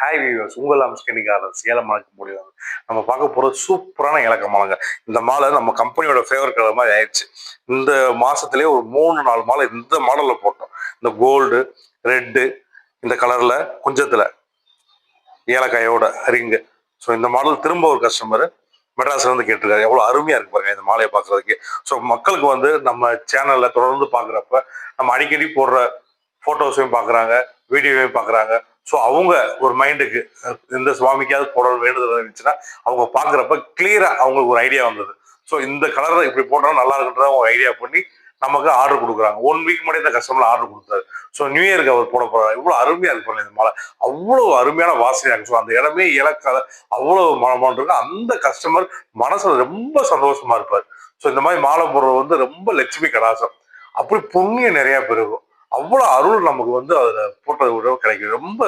Hi viewers உங்கள் அம்ஸ்கனிக்காரர் சேலம் மலைக்கு முடியும் நம்ம பார்க்க போகிற சூப்பரான இலக்க மாலைங்க. இந்த மாலை நம்ம கம்பெனியோட ஃபேவரட் கலர் மாதிரி ஆயிடுச்சு. இந்த மாதத்துலேயே ஒரு மூணு நாலு மாலை இந்த மாடலில் போட்டோம். இந்த கோல்டு ரெட்டு இந்த கலரில் குஞ்சத்தில் ஏலக்காயோட ரிங்கு ஸோ இந்த மாடல் திரும்ப ஒரு கஸ்டமர் மெட்ராஸ்ல இருந்து கேட்டிருக்காரு. எவ்வளோ அருமையாக இருக்கு பாருங்க இந்த மாலையை பார்க்குறதுக்கு. ஸோ மக்களுக்கு வந்து நம்ம சேனலில் தொடர்ந்து பார்க்குறப்ப நம்ம அடிக்கடி போடுற ஃபோட்டோஸையும் பார்க்குறாங்க வீடியோவையும் பார்க்குறாங்க. ஸோ அவங்க ஒரு மைண்டுக்கு இந்த சுவாமிக்காவது போட வேண்டுதல் இருந்துச்சுன்னா அவங்க பார்க்குறப்ப கிளியராக அவங்களுக்கு ஒரு ஐடியா வந்தது. ஸோ இந்த கலர் இப்படி போட்டாலும் நல்லா இருக்குன்றத அவங்க ஐடியா பண்ணி நமக்கு ஆர்டர் கொடுக்குறாங்க. ஒன் வீக் முன்னாடி இந்த கஸ்டமர் ஆர்டர் கொடுத்தாரு. ஸோ நியூ இயருக்கு அவர் போட போறாரு. இவ்வளோ அருமையாக இருக்கு பாருங்க இந்த மாலை. அவ்வளோ அருமையான வாசனையாக இருக்கு. ஸோ அந்த இடமே இலக்காத அவ்வளோ மனமான இருக்கு. அந்த கஸ்டமர் மனசில் ரொம்ப சந்தோஷமா இருப்பார். ஸோ இந்த மாதிரி மாலை போடுறது வந்து ரொம்ப லட்சுமி கடாசம். அப்படி புண்ணியம் நிறையா பெருகும் அவ்வளோ அருள் நமக்கு வந்து அதில் போட்டது விட கிடைக்கும் ரொம்ப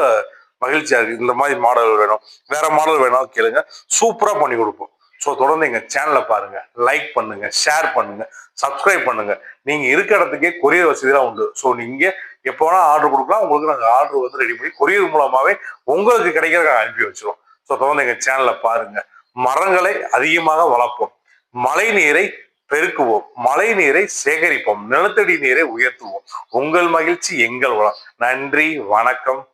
மகிழ்ச்சியாக இருக்குது இந்த மாதிரி மாடல் வேணும். வேற மாடல் வேணாலும் கேளுங்க. சூப்பராக பண்ணி கொடுப்போம். ஸோ தொடர்ந்து எங்கள் சேனலை பாருங்கள் லைக் பண்ணுங்கள் ஷேர் பண்ணுங்கள் சப்ஸ்கிரைப் பண்ணுங்கள் நீங்கள் இருக்க இடத்துக்கே கொரியர் வசதிலாம் உண்டு. ஸோ நீங்கள் எப்போ வேணால் ஆர்டர் கொடுக்கலாம். உங்களுக்கு நாங்கள் ஆர்டர் வந்து ரெடி பண்ணி கொரியர் மூலமாகவே உங்களுக்கு கிடைக்கிறத அனுப்பி வச்சிருவோம். ஸோ தொடர்ந்து எங்கள் சேனலை பாருங்கள் மரங்களை அதிகமாக வளர்ப்போம். மழை நீரை பெருக்குவோம். மழை நீரை சேகரிப்போம். நிலத்தடி நீரை உயர்த்துவோம். உங்கள் மகிழ்ச்சி எங்கள் உலகம் நன்றி வணக்கம்.